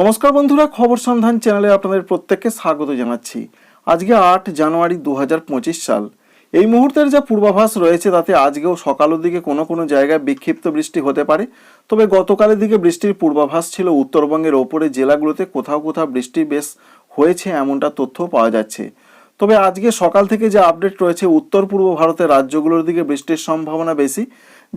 নমস্কার বন্ধুরা, খবর সন্ধান চ্যানেলে আপনাদের প্রত্যেককে স্বাগত জানাচ্ছি। আজকে আট জানুয়ারি দু হাজার পঁচিশ সাল। এই মুহূর্তের যা পূর্বাভাস রয়েছে, তাতে আজকেও সকালের দিকে কোনো কোনো জায়গায় বিক্ষিপ্ত বৃষ্টি হতে পারে। তবে গতকালের দিকে বৃষ্টির পূর্বাভাস ছিল উত্তরবঙ্গের ওপরে জেলাগুলোতে কোথাও কোথাও বৃষ্টি বেশ হয়েছে, এমনটা তথ্য পাওয়া যাচ্ছে। তবে আজকে সকাল থেকে যে আপডেট রয়েছে উত্তর পূর্ব ভারতের রাজ্যগুলোর দিকে বৃষ্টির সম্ভাবনা বেশি।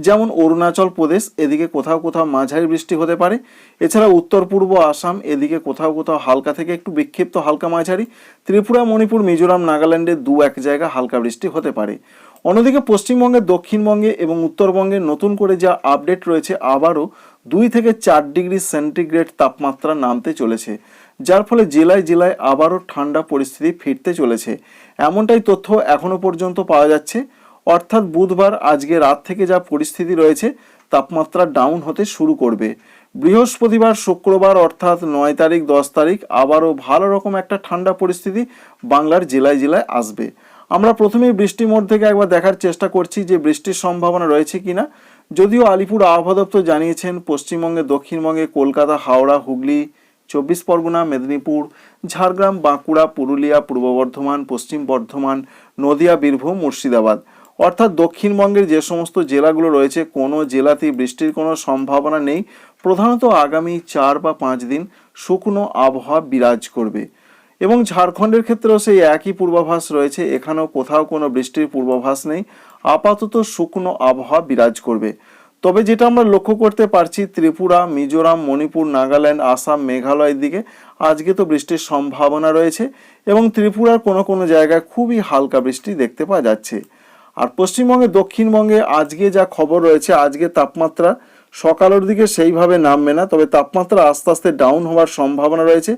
যেমন অরুণাচল প্রদেশ, এদিকে কোথাও কোথাও মাঝারি বৃষ্টি হতে পারে। এছাড়া উত্তর পূর্ব আসাম, এদিকে কোথাও কোথাও হালকা থেকে একটু বিক্ষিপ্ত হালকা মাঝারি। ত্রিপুরা, মণিপুর, মিজোরাম, নাগাল্যান্ডে দু এক জায়গা হালকা বৃষ্টি হতে পারে। অন্যদিকে পশ্চিমবঙ্গের দক্ষিণবঙ্গে এবং উত্তরবঙ্গে নতুন করে যা আপডেট রয়েছে, আবারও দুই থেকে চার ডিগ্রি সেন্টিগ্রেড তাপমাত্রা নামতে চলেছে। যার ফলে জেলায় জেলায় আবারও ঠান্ডা পরিস্থিতি ফিরতে চলেছে। এমনটাই তথ্য এখনও পর্যন্ত পাওয়া যাচ্ছে। অর্থাৎ বুধবার আজকে রাত থেকে যা পরিস্থিতি রয়েছে, তাপমাত্রা ডাউন হতে শুরু করবে। বৃহস্পতিবার শুক্রবার অর্থাৎ নয় তারিখ, দশ তারিখ, আবারও ভালো রকম একটা ঠান্ডা পরিস্থিতি বাংলার জেলায় জেলায় আসবে। আমরা প্রথমেই বৃষ্টি মোড থেকে একবার দেখার চেষ্টা করছি যে বৃষ্টির সম্ভাবনা রয়েছে কিনা। যদিও আলিপুর আবহাওয়া দপ্তর জানিয়েছেন, পশ্চিমবঙ্গে, দক্ষিণবঙ্গে কলকাতা, হাওড়া, হুগলি, চব্বিশ পরগনা, মেদিনীপুর, ঝাড়গ্রাম, বাঁকুড়া, পুরুলিয়া, পূর্ব বর্ধমান, পশ্চিম বর্ধমান, নদিয়া, বীরভূম, মুর্শিদাবাদ। অর্থাৎ দক্ষিণবঙ্গের যে সমস্ত জেলাগুলো রয়েছে, কোনো জেলাতেই বৃষ্টির কোনো সম্ভাবনা নেই। প্রধানত আগামী চার বা পাঁচ দিন শুকনো আবহাওয়া বিরাজ করবে। এবং ঝাড়খণ্ডের ক্ষেত্রেও সেই একই পূর্বাভাস রয়েছে। এখানেও কোথাও কোনো বৃষ্টির পূর্বাভাস নেই। আপাতত শুকনো আবহাওয়া বিরাজ করবে। তবে যেটা আমরা লক্ষ্য করতে পারছি, ত্রিপুরা, মিজোরাম, মণিপুর, নাগাল্যান্ড, আসাম, মেঘালয়ের দিকে আজকে তো বৃষ্টির সম্ভাবনা রয়েছে এবং ত্রিপুরার কোনো কোনো জায়গায় খুবই হালকা বৃষ্টি দেখতে পাওয়া যাচ্ছে। আর পশ্চিমবঙ্গে, দক্ষিণবঙ্গে আজকে যা খবর রয়েছে, আজকে তাপমাত্রা সকালের দিকে সেইভাবে নামবে না, তবে তাপমাত্রা আস্তে আস্তে ডাউন হওয়ার সম্ভাবনা রয়েছে।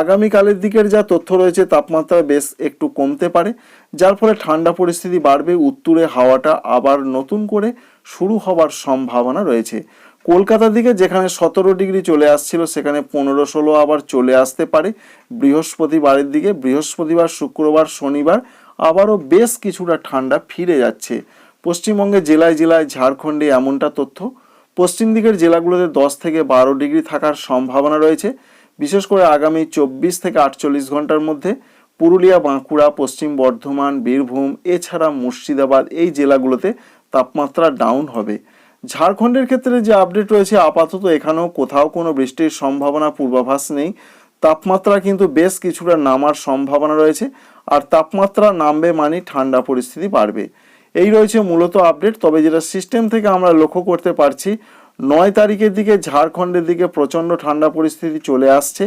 আগামীকালের দিকের যা তথ্য রয়েছে, তাপমাত্রা বেশ একটু কমতে পারে, যার ফলে ঠান্ডা পরিস্থিতি বাড়বে, উত্তরে হাওয়াটা আবার নতুন করে শুরু হওয়ার সম্ভাবনা রয়েছে। কলকাতার দিকে যেখানে সতেরো ডিগ্রি চলে আসছিল, সেখানে পনেরো ষোলো আবার চলে আসতে পারে। বৃহস্পতিবারের দিকে, বৃহস্পতিবার, শুক্রবার, শনিবার আবারও বেশ কিছুটা ঠান্ডা ফিরে যাচ্ছে। পশ্চিমবঙ্গে জেলায় জেলায় ঝাড়খণ্ডে এমনটা তথ্য। পশ্চিম দিকের জেলাগুলোতে দশ থেকে বারো ডিগ্রি থাকার সম্ভাবনা রয়েছে। বিশেষ করে আগামী চব্বিশ থেকে আটচল্লিশ ঘণ্টার মধ্যে পুরুলিয়া, বাঁকুড়া, পশ্চিম বর্ধমান, বীরভূম, এছাড়া মুর্শিদাবাদ এই জেলাগুলোতে তাপমাত্রা ডাউন হবে। ঝাড়খণ্ডের ক্ষেত্রে যে আপডেট রয়েছে, আপাতত এখানেও কোথাও কোনো বৃষ্টির সম্ভাবনা পূর্বাভাস নেই। তাপমাত্রা কিন্তু বেশ কিছুটা নামার সম্ভাবনা রয়েছে, আর তাপমাত্রা নামবে মানে ঠান্ডা পরিস্থিতি বাড়বে। এই রয়েছে মূলত আপডেট, তবে যেটা সিস্টেম থেকে আমরা লক্ষ্য করতে পারছি, নয় তারিখের দিকে ঝাড়খণ্ডের দিকে প্রচণ্ড ঠান্ডা পরিস্থিতি চলে আসছে।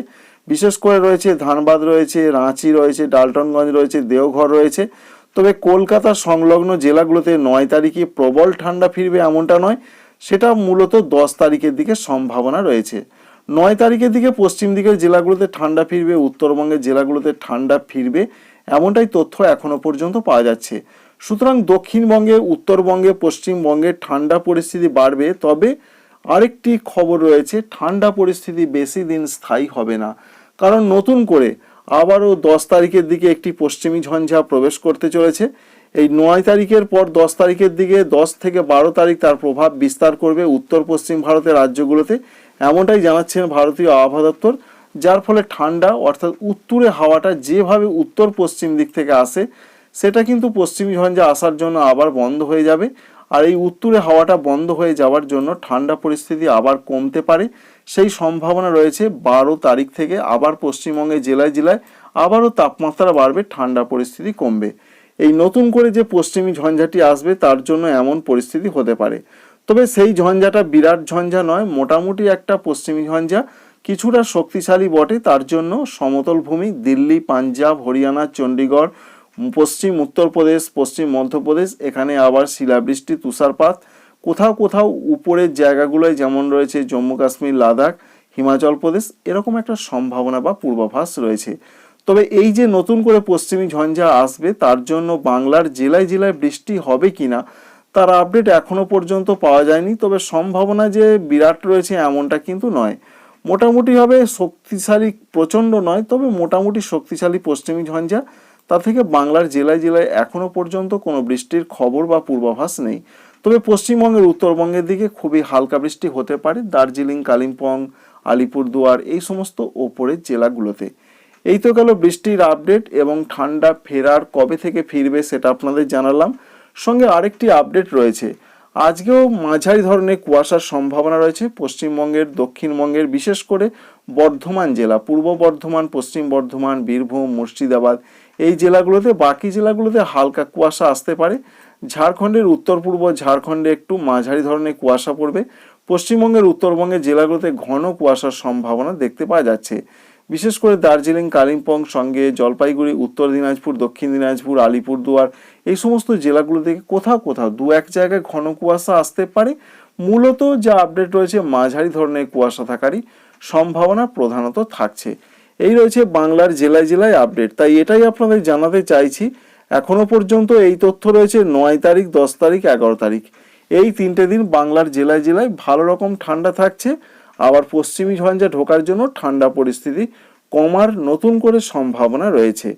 বিশেষ করে রয়েছে ধানবাদ, রয়েছে রাঁচি, রয়েছে ডালটনগঞ্জ, রয়েছে দেওঘর রয়েছে। তবে কলকাতা সংলগ্ন জেলাগুলোতে নয় তারিখে প্রবল ঠান্ডা ফিরবে এমনটা নয়, সেটা মূলত দশ তারিখের দিকে সম্ভাবনা রয়েছে। নয় তারিখের দিকে পশ্চিম দিকের জেলাগুলোতে ঠান্ডা ফিরবে, উত্তরবঙ্গের জেলাগুলোতে ঠান্ডা ফিরবে, এমনটাই তথ্য এখনও পর্যন্ত পাওয়া যাচ্ছে। সুতরাং দক্ষিণবঙ্গে, উত্তরবঙ্গে, পশ্চিমবঙ্গে ঠান্ডা পরিস্থিতি বাড়বে, তবে আরেকটি খবর রয়েছে, ঠান্ডা পরিস্থিতি বেশি দিন স্থায়ী হবে না। কারণ নতুন করে আবারও দশ তারিখের দিকে একটি পশ্চিমী ঝঞ্ঝা প্রবেশ করতে চলেছে। এই নয় তারিখের পর দশ তারিখের দিকে দশ থেকে বারো তারিখ তার প্রভাব বিস্তার করবে উত্তর পশ্চিম ভারতের রাজ্যগুলোতে। এমনটাই জানাচ্ছেন ভারতীয় আবহাওয়া দপ্তর, যার ফলে ঠান্ডা অর্থাৎ উত্তরে হাওয়াটা যেভাবে উত্তর পশ্চিম দিক থেকে আসে, সেটা কিন্তু পশ্চিমী ঝঞ্ঝা আসার জন্য আবার বন্ধ হয়ে যাবে। আর এই উত্তরে হাওয়াটা বন্ধ হয়ে যাওয়ার জন্য ঠান্ডা পরিস্থিতি আবার কমতে পারে। সেই সম্ভাবনা রয়েছে বারো তারিখ থেকে। আবার পশ্চিমবঙ্গে জেলায় জেলায় আবারও তাপমাত্রা বাড়বে, ঠান্ডা পরিস্থিতি কমবে। এই নতুন করে যে পশ্চিমী ঝঞ্ঝাটি আসবে, তার জন্য এমন পরিস্থিতি হতে পারে। তবে সেই ঝঞ্ঝাটা বিরাট ঝঞ্ঝা নয়, মোটামুটি একটা পশ্চিমী ঝঞ্ঝা। কিছুটা শক্তিশালী বটে, তার জন্য সমতল ভূমি দিল্লি, পাঞ্জাব, হরিয়ানা, চণ্ডীগড়, পশ্চিম উত্তরপ্রদেশ, পশ্চিম মধ্যপ্রদেশ, এখানে আবার শিলাবৃষ্টি, তুষারপাত। কোথাও কোথাও উপরের জায়গাগুলোয় যেমন রয়েছে জম্মু কাশ্মীর, লাদাখ, হিমাচল প্রদেশ, এরকম একটা সম্ভাবনা বা পূর্বাভাস রয়েছে। তবে এই যে নতুন করে পশ্চিমী ঝঞ্ঝা আসবে, তার জন্য বাংলার জেলায় জেলায় বৃষ্টি হবে কিনা তার আপডেট এখনও পর্যন্ত পাওয়া যায়নি, তবে সম্ভাবনা যে বিরাট রয়েছে এমনটা কিন্তু নয়। মোটামুটিভাবে শক্তিশালী প্রচণ্ড নয়, তবে মোটামুটি শক্তিশালী পশ্চিমী ঝঞ্ঝা। তা থেকে বাংলার জেলায় জেলায় এখনও পর্যন্ত কোনো বৃষ্টির খবর বা পূর্বাভাস নেই। তবে পশ্চিমবঙ্গের উত্তরবঙ্গের দিকে খুবই হালকা বৃষ্টি হতে পারে, দার্জিলিং, কালিম্পং, আলিপুরদুয়ার এই সমস্ত ওপরের জেলাগুলোতে। এই তো গেল বৃষ্টির আপডেট এবং ঠান্ডা ফেরার কবে থেকে ফিরবে সেটা আপনাদের জানালাম। সঙ্গে আরেকটি আপডেট রয়েছে। আজকেও মাঝারি ধরনের কুয়াশার সম্ভাবনা রয়েছে পশ্চিমবঙ্গের, দক্ষিণবঙ্গের, বিশেষ করে বর্ধমান জেলা, পূর্ব বর্ধমান, পশ্চিম বর্ধমান, বীরভূম, মুর্শিদাবাদ। এই জেলাগুলোতে, বাকি জেলাগুলোতে হালকা কুয়াশা আসতে পারে। ঝাড়খণ্ডের উত্তর পূর্ব, ঝাড়খণ্ডে একটু মাঝারি ধরনের কুয়াশা পড়বে। পশ্চিমবঙ্গের উত্তরবঙ্গের জেলাগুলোতে ঘন কুয়াশার সম্ভাবনা দেখতে পাওয়া যাচ্ছে। বিশেষ করে দার্জিলিং, কালিম্পং সঙ্গে জলপাইগুড়ি, উত্তর দিনাজপুর, দক্ষিণ দিনাজপুর, আলিপুরদুয়ার, এই সমস্ত জেলাগুলো থেকে কোথাও কোথাও দু এক জায়গায় ঘন কুয়াশা আসতে পারে। মূলত যা আপডেট রয়েছে, মাঝারি ধরনের কুয়াশা থাকারই সম্ভাবনা প্রধানত থাকছে। এই রয়েছে বাংলার জেলায় জেলায় আপডেট তাই এটাই আপনাদের জানাতে চাইছি। এখনও পর্যন্ত এই তথ্য রয়েছে, নয় তারিখ, দশ তারিখ, এগারো তারিখ। এই তিনটে দিন বাংলার জেলায় জেলায় ভালো রকম ঠান্ডা থাকছে। আবার পশ্চিমী ঝঞ্ঝা ঢোকার জন্য ঠান্ডা পরিস্থিতি কমার নতুন করে সম্ভাবনা রয়েছে।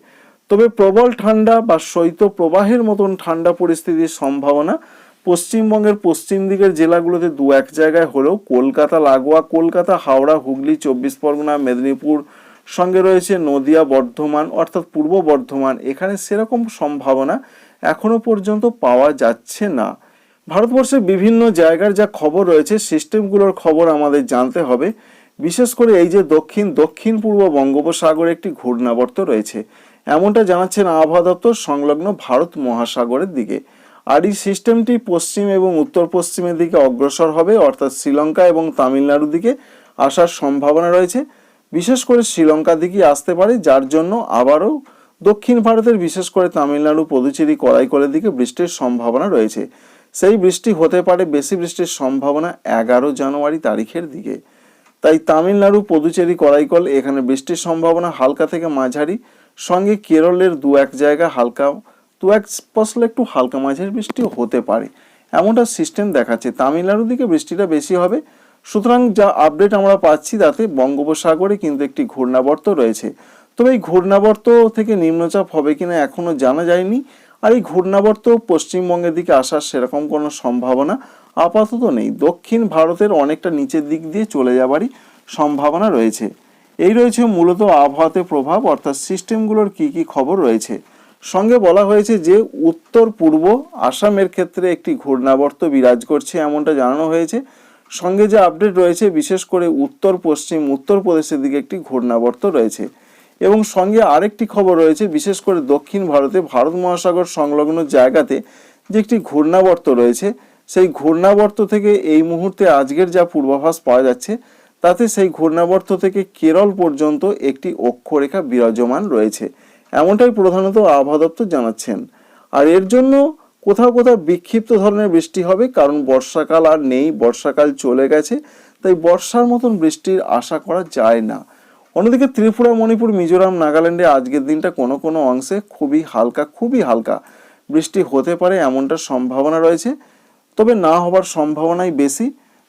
তবে প্রবল ঠান্ডা বা শৈত্য প্রবাহের মতন ঠান্ডা পরিস্থিতির সম্ভাবনা পশ্চিমবঙ্গের পশ্চিম দিকের জেলাগুলোতে দু এক জায়গায় হলেও কলকাতা, লাগোয়া, কলকাতা, হাওড়া, হুগলি, চব্বিশ পরগনা, মেদিনীপুর সঙ্গে রয়েছে নদিয়া, বর্ধমান অর্থাৎ পূর্ব বর্ধমান। এখানে সেরকম সম্ভাবনা এখনও পর্যন্ত পাওয়া যাচ্ছে না। ভারতবর্ষের বিভিন্ন জায়গার যা খবর রয়েছে, সিস্টেমগুলোর খবর আমাদের জানতে হবে। বিশেষ করে এই যে দক্ষিণ দক্ষিণ পূর্ব বঙ্গোপসাগরে একটি ঘূর্ণাবর্ত রয়েছে। এমনটা জানাচ্ছেন আবহাওয়া দপ্তর সংলগ্ন ভারত মহাসাগরের দিকে। আর এই সিস্টেমটি পশ্চিম এবং উত্তর পশ্চিমের দিকে অগ্রসর হবে, অর্থাৎ শ্রীলঙ্কা এবং তামিলনাড়ুর দিকে আসার সম্ভাবনা রয়েছে। বিশেষ করে শ্রীলঙ্কার দিকে আসতে পারে, যার জন্য আবারও দক্ষিণ ভারতের, বিশেষ করে তামিলনাড়ু, পুদুচেরি করাইকলের দিকে বৃষ্টির সম্ভাবনা রয়েছে। সেই বৃষ্টি হতে পারে বেশি বৃষ্টির সম্ভাবনা এগারো জানুয়ারি তারিখের দিকে। তাই তামিলনাড়ু, পুদুচেরি, করাইকল এখানে বৃষ্টির সম্ভাবনা হালকা থেকে মাঝারি। সঙ্গে কেরলের দু এক জায়গা হালকা, দু এক ফসলে একটু হালকা মাঝারি বৃষ্টিও হতে পারে। এমনটা সিস্টেম দেখাচ্ছে। তামিলনাড়ুর দিকে বৃষ্টিটা বেশি হবে। সুতরাং যা আপডেট আমরা পাচ্ছি তাতে বঙ্গোপসাগরে কিন্তু একটি ঘূর্ণাবর্ত রয়েছে। তবে এই ঘূর্ণাবর্ত থেকে নিম্নচাপ হবে কিনা এখনও জানা যায়নি। আর এই ঘূর্ণাবর্ত পশ্চিমবঙ্গের দিকে আসার সেরকম কোনো সম্ভাবনা আপাতত নেই। দক্ষিণ ভারতের অনেকটা নিচের দিক দিয়ে চলে যাবারই সম্ভাবনা রয়েছে। এই রয়েছে মূলত আবহাওয়াতে প্রভাব, অর্থাৎ সিস্টেমগুলোর কি কি খবর রয়েছে। সঙ্গে বলা হয়েছে যে, উত্তর, পূর্ব আসামের ক্ষেত্রে একটি ঘূর্ণাবর্ত বিরাজ করছে এমনটা জানানো হয়েছে। সঙ্গে যে আপডেট রয়েছে, বিশেষ করে উত্তর পশ্চিম উত্তরপ্রদেশের দিকে একটি ঘূর্ণাবর্ত রয়েছে। এবং সঙ্গে আরেকটি খবর রয়েছে, বিশেষ করে দক্ষিণ ভারতে ভারত মহাসাগর সংলগ্ন জায়গাতে যে একটি ঘূর্ণাবর্ত রয়েছে, সেই ঘূর্ণাবর্ত থেকে এই মুহূর্তে আজকের যা পূর্বাভাস পাওয়া যাচ্ছে, তাতে সেই ঘূর্ণাবর্ত থেকে কেরল পর্যন্ত একটি অক্ষরেখা বিরাজমান রয়েছে। এমনটাই প্রধানত আবহাওয়া দপ্তর জানাচ্ছেন। আর এর জন্য কোথাও কোথাও বিক্ষিপ্ত ধরনের বৃষ্টি হবে, কারণ বর্ষাকাল আর নেই, বর্ষাকাল চলে গেছে, তাই বর্ষার মতন বৃষ্টির আশা করা যায় না। অন্যদিকে ত্রিপুরা, মণিপুর, মিজোরাম, নাগাল্যান্ডে আজকের দিনটা কোনো কোনো অংশে খুবই হালকা খুবই হালকা। বৃষ্টি হতে পারে এমনটা সম্ভাবনা রয়েছে, তবে না হবার সম্ভাবনাই বেশি।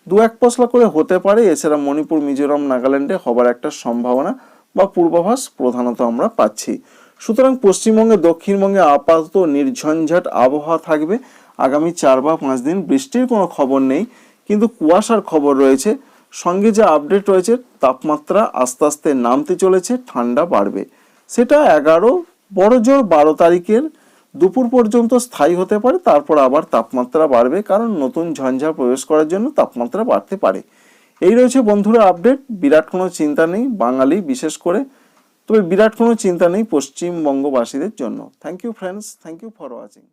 দু এক পশলা করে হতে পারে, এছাড়া মণিপুর, মিজোরাম, নাগাল্যান্ডে হবার একটা সম্ভাবনা বা পূর্বাভাস প্রধানত আমরা পাচ্ছি। সুতরাং পশ্চিমবঙ্গে, দক্ষিণবঙ্গে আপাতত নির্ঝঞ্ঝাট আবহাওয়া থাকবে। আগামী চার বা পাঁচ দিন বৃষ্টির কোনো খবর নেই, কিন্তু কুয়াশার খবর রয়েছে। সঙ্গে যে আপডেট রয়েছে, তাপমাত্রা আস্তে আস্তে নামতে চলেছে, ঠান্ডা বাড়বে। সেটা এগারো, বড় জোর বারো তারিখের দুপুর পর্যন্ত স্থায়ী হতে পারে, তারপর আবার তাপমাত্রা বাড়বে, কারণ নতুন ঝঞ্ঝা প্রবেশ করার জন্য তাপমাত্রা বাড়তে পারে। এই রয়েছে বন্ধুরা আপডেট বিরাট কোনো চিন্তা নেই, বাঙালি বিশেষ করে। তবে বিরাট কোনো চিন্তা নেই পশ্চিমবঙ্গবাসীদের জন্য। Thank you friends thank you for watching